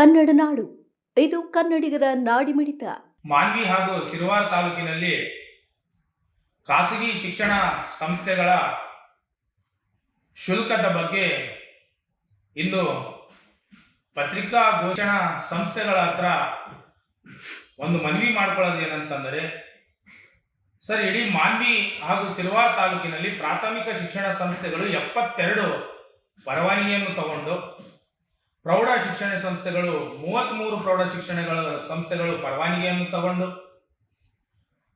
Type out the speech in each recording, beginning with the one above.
ಕನ್ನಡ ನಾಡು. ಇದು ಕನ್ನಡಿಗರ ನಾಡಿಮಿಡಿತ. ಮಾನ್ವಿ ಹಾಗೂ ಸಿರುವಾರ ತಾಲೂಕಿನಲ್ಲಿ ಖಾಸಗಿ ಶಿಕ್ಷಣ ಸಂಸ್ಥೆಗಳ ಶುಲ್ಕದ ಬಗ್ಗೆ ಇಂದು ಪತ್ರಿಕಾ ಘೋಷಣಾ ಸಂಸ್ಥೆಗಳ ಹತ್ರ ಒಂದು ಮನವಿ ಮಾಡ್ಕೊಳ್ಳೋದು ಏನಂತಂದರೆ, ಸರ್, ಇಡೀ ಮಾನ್ವಿ ಹಾಗೂ ಸಿರುವಾರ ತಾಲೂಕಿನಲ್ಲಿ ಪ್ರಾಥಮಿಕ ಶಿಕ್ಷಣ ಸಂಸ್ಥೆಗಳು ಎಪ್ಪತ್ತೆರಡು ಪರವಾನಗಿಯನ್ನು ತಗೊಂಡು ಪ್ರೌಢ ಶಿಕ್ಷಣ ಸಂಸ್ಥೆಗಳು ಮೂವತ್ತ್ಮೂರು ಪ್ರೌಢ ಶಿಕ್ಷಣಗಳ ಸಂಸ್ಥೆಗಳು ಪರವಾನಗಿಯನ್ನು ತಗೊಂಡು,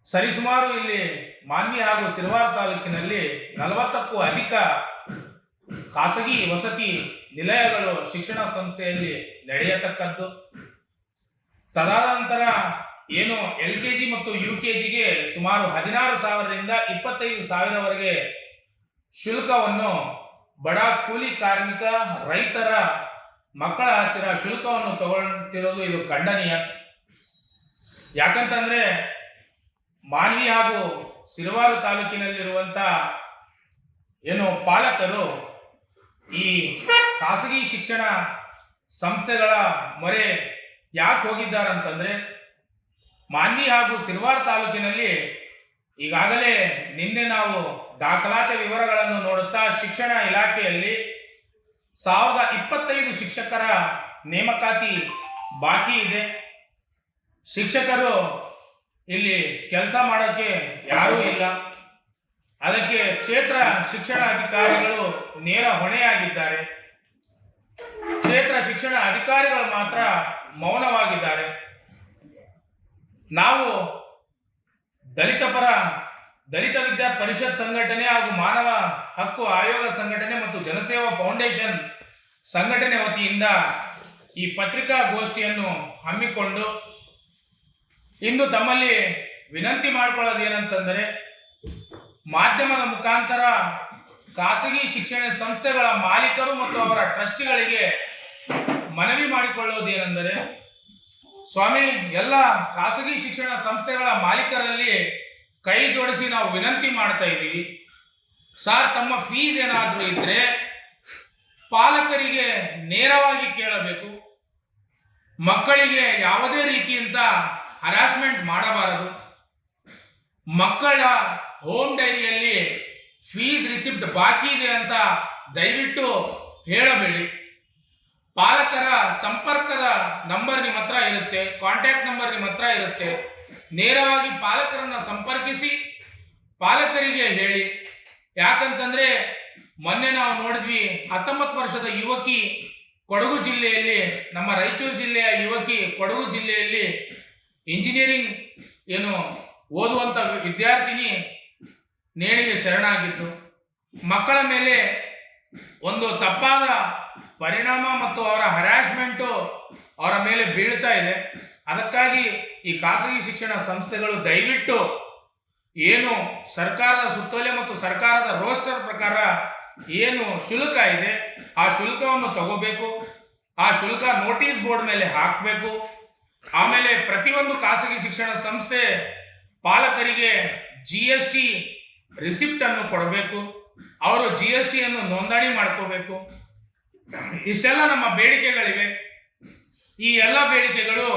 ಸರಿಸುಮಾರು ಇಲ್ಲಿ ಮಾನ್ಯ ಹಾಗೂ ಸಿರುವಾರ ತಾಲೂಕಿನಲ್ಲಿ ನಲವತ್ತಕ್ಕೂ ಅಧಿಕ ಖಾಸಗಿ ವಸತಿ ನಿಲಯಗಳು ಶಿಕ್ಷಣ ಸಂಸ್ಥೆಯಲ್ಲಿ ನಡೆಯತಕ್ಕದ್ದು. ತದನಂತರ ಏನು ಎಲ್ ಕೆ ಜಿ ಮತ್ತು ಯು ಕೆ ಜಿಗೆ ಸುಮಾರು ಹದಿನಾರು ಸಾವಿರದಿಂದ ಇಪ್ಪತ್ತೈದು ಸಾವಿರವರೆಗೆ ಶುಲ್ಕವನ್ನು ಬಡ ಕೂಲಿ ಕಾರ್ಮಿಕ, ರೈತರ ಮಕ್ಕಳ ಹತ್ತಿರ ಶುಲ್ಕವನ್ನು ತಗೊಳ್ತಿರೋದು ಇದು ಖಂಡನೀಯ. ಯಾಕಂತಂದ್ರೆ ಮಾನ್ವಿ ಹಾಗೂ ಸಿರುವಾರು ತಾಲೂಕಿನಲ್ಲಿರುವಂಥ ಏನು ಪಾಲಕರು ಈ ಖಾಸಗಿ ಶಿಕ್ಷಣ ಸಂಸ್ಥೆಗಳ ಮೊರೆ ಯಾಕೆ ಹೋಗಿದ್ದಾರಂತಂದರೆ ಮಾನ್ವಿ ಹಾಗೂ ಸಿರುವಾರು ತಾಲೂಕಿನಲ್ಲಿ ಈಗಾಗಲೇ ನಿನ್ನೆ ನಾವು ದಾಖಲಾತಿ ವಿವರಗಳನ್ನು ನೋಡುತ್ತಾ ಶಿಕ್ಷಣ ಇಲಾಖೆಯಲ್ಲಿ ಸಾವಿರದ ಇಪ್ಪತ್ತೈದು ಶಿಕ್ಷಕರ ನೇಮಕಾತಿ ಬಾಕಿ ಇದೆ. ಶಿಕ್ಷಕರು ಇಲ್ಲಿ ಕೆಲಸ ಮಾಡೋಕ್ಕೆ ಯಾರೂ ಇಲ್ಲ. ಅದಕ್ಕೆ ಕ್ಷೇತ್ರ ಶಿಕ್ಷಣ ಅಧಿಕಾರಿಗಳು ನೇರ ಹೊಣೆಯಾಗಿದ್ದಾರೆ. ಕ್ಷೇತ್ರ ಶಿಕ್ಷಣ ಅಧಿಕಾರಿಗಳು ಮಾತ್ರ ಮೌನವಾಗಿದ್ದಾರೆ. ನಾವು ದಲಿತ ಪರ ದಲಿತ ವಿದ್ಯಾ ಪರಿಷತ್ ಸಂಘಟನೆ ಹಾಗೂ ಮಾನವ ಹಕ್ಕು ಆಯೋಗ ಸಂಘಟನೆ ಮತ್ತು ಜನಸೇವಾ ಫೌಂಡೇಶನ್ ಸಂಘಟನೆ ವತಿಯಿಂದ ಈ ಪತ್ರಿಕಾ ಗೋಷ್ಠಿಯನ್ನು ಹಮ್ಮಿಕೊಂಡು ಇಂದು ತಮ್ಮಲ್ಲಿ ವಿನಂತಿ ಮಾಡಿಕೊಳ್ಳೋದು ಏನಂತಂದರೆ ಮಾಧ್ಯಮದ ಮುಖಾಂತರ ಖಾಸಗಿ ಶಿಕ್ಷಣ ಸಂಸ್ಥೆಗಳ ಮಾಲೀಕರು ಮತ್ತು ಅವರ ಟ್ರಸ್ಟ್ಗಳಿಗೆ ಮನವಿ ಮಾಡಿಕೊಳ್ಳೋದು ಏನೆಂದರೆ ಸ್ವಾಮಿ, ಎಲ್ಲ ಖಾಸಗಿ ಶಿಕ್ಷಣ ಸಂಸ್ಥೆಗಳ ಮಾಲೀಕರಲ್ಲಿ ಕೈ ಜೋಡಿಸಿ ನಾವು ವಿನಂತಿ ಮಾಡ್ತಾ ಇದ್ದೀವಿ. ಸರ್, ತಮ್ಮ ಫೀಸ್ ಏನಾದರೂ ಇದ್ರೆ ಪಾಲಕರಿಗೆ ನೇರವಾಗಿ ಕೇಳಬೇಕು. ಮಕ್ಕಳಿಗೆ ಯಾವುದೇ ರೀತಿಯಿಂದ ಹರಾಸ್ಮೆಂಟ್ ಮಾಡಬಾರದು. ಮಕ್ಕಳ ಹೋಮ್ ಡೈರಿಯಲ್ಲಿ ಫೀಸ್ ರಿಸಿಪ್ಟ್ ಬಾಕಿ ಇದೆ ಅಂತ ದಯವಿಟ್ಟು ಹೇಳಬೇಡಿ. ಪಾಲಕರ ಸಂಪರ್ಕದ ನಂಬರ್ ನಿಮ್ಮ ಹತ್ರ ಇರುತ್ತೆ ಕಾಂಟ್ಯಾಕ್ಟ್ ನಂಬರ್ ನಿಮ್ಮ ಹತ್ರ ಇರುತ್ತೆ. ನೇರವಾಗಿ ಪಾಲಕರನ್ನ ಸಂಪರ್ಕಿಸಿ ಪಾಲಕರಿಗೆ ಹೇಳಿ. ಯಾಕಂತಂದ್ರೆ ಮೊನ್ನೆ ನಾವು ನೋಡಿದ್ವಿ ಹತ್ತೊಂಬತ್ತು ವರ್ಷದ ಯುವಕಿ ಕೊಡಗು ಜಿಲ್ಲೆಯಲ್ಲಿ, ನಮ್ಮ ರಾಯಚೂರು ಜಿಲ್ಲೆಯ ಯುವಕಿ ಕೊಡಗು ಜಿಲ್ಲೆಯಲ್ಲಿ ಇಂಜಿನಿಯರಿಂಗ್ ಏನು ಓದುವಂಥ ವಿದ್ಯಾರ್ಥಿನಿ ನೇಣಿಗೆ ಶರಣಾಗಿದ್ದು. ಮಕ್ಕಳ ಮೇಲೆ ಒಂದು ತಪ್ಪಾದ ಪರಿಣಾಮ ಮತ್ತು ಅವರ ಹರಾಸ್ಮೆಂಟು ಅವರ ಮೇಲೆ ಬೀಳ್ತಾ ಇದೆ. ಅದಕ್ಕಾಗಿ ಈ ಖಾಸಗಿ ಶಿಕ್ಷಣ ಸಂಸ್ಥೆಗಳು ದಯವಿಟ್ಟು ಏನು ಸರ್ಕಾರದ ಸುತ್ತೋಲೆ ಮತ್ತು ಸರ್ಕಾರದ ರೋಸ್ಟರ್ ಪ್ರಕಾರ ಏನು ಶುಲ್ಕ ಇದೆ, ಆ ಶುಲ್ಕವನ್ನು ತಗೋಬೇಕು, ಆ ಶುಲ್ಕ ನೋಟಿಸ್ ಬೋರ್ಡ್ ಮೇಲೆ ಹಾಕಬೇಕು. ಆಮೇಲೆ ಪ್ರತಿಯೊಂದು ಖಾಸಗಿ ಶಿಕ್ಷಣ ಸಂಸ್ಥೆ ಪಾಲಕರಿಗೆ ಜಿ ಎಸ್ ಟಿ ರಿಸಿಪ್ಟ್ ಅನ್ನು ಕೊಡಬೇಕು. ಅವರು ಜಿ ಎಸ್ ಟಿಯನ್ನು ನೋಂದಣಿ ಮಾಡ್ಕೋಬೇಕು. ಇಷ್ಟೆಲ್ಲ ನಮ್ಮ ಬೇಡಿಕೆಗಳಿವೆ. ಈ ಎಲ್ಲ ಬೇಡಿಕೆಗಳು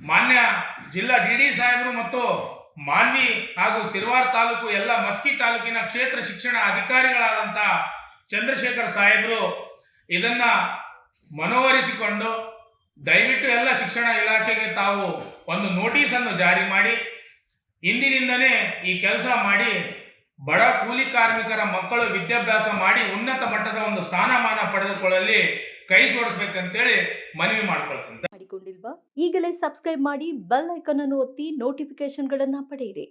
ಮಾನ್ಯ ಜಿಲ್ಲಾ ಡಿ ಡಿ ಸಾಹೇಬರು ಮತ್ತು ಮಾನ್ವಿ ಹಾಗೂ ಸಿರ್ವಾರ್ ತಾಲೂಕು ಎಲ್ಲ ಮಸ್ಕಿ ತಾಲೂಕಿನ ಕ್ಷೇತ್ರ ಶಿಕ್ಷಣ ಅಧಿಕಾರಿಗಳಾದಂಥ ಚಂದ್ರಶೇಖರ್ ಸಾಹೇಬರು ಇದನ್ನ ಮನವರಿಸಿಕೊಂಡು ದಯವಿಟ್ಟು ಎಲ್ಲ ಶಿಕ್ಷಣ ಇಲಾಖೆಗೆ ತಾವು ಒಂದು ನೋಟಿಸನ್ನು ಜಾರಿ ಮಾಡಿ ಇಂದಿನಿಂದನೇ ಈ ಕೆಲಸ ಮಾಡಿ ಬಡ ಕೂಲಿ ಕಾರ್ಮಿಕರ ಮಕ್ಕಳು ವಿದ್ಯಾಭ್ಯಾಸ ಮಾಡಿ ಉನ್ನತ ಮಟ್ಟದ ಒಂದು ಸ್ಥಾನಮಾನ ಪಡೆದುಕೊಳ್ಳಲಿ, ಕೈ ಜೋಡಿಸ್ಬೇಕಂತೇಳಿ ಮನವಿ ಮಾಡ್ಕೊಳ್ತೀನಿ. ಈಗಲೇ ಸಬ್ಸ್ಕ್ರೈಬ್ ಮಾಡಿ ಬೆಲ್ ಐಕನ್ ಅನ್ನು ಒತ್ತಿ ನೋಟಿಫಿಕೇಶನ್ಗಳನ್ನ ಪಡೆಯಿರಿ.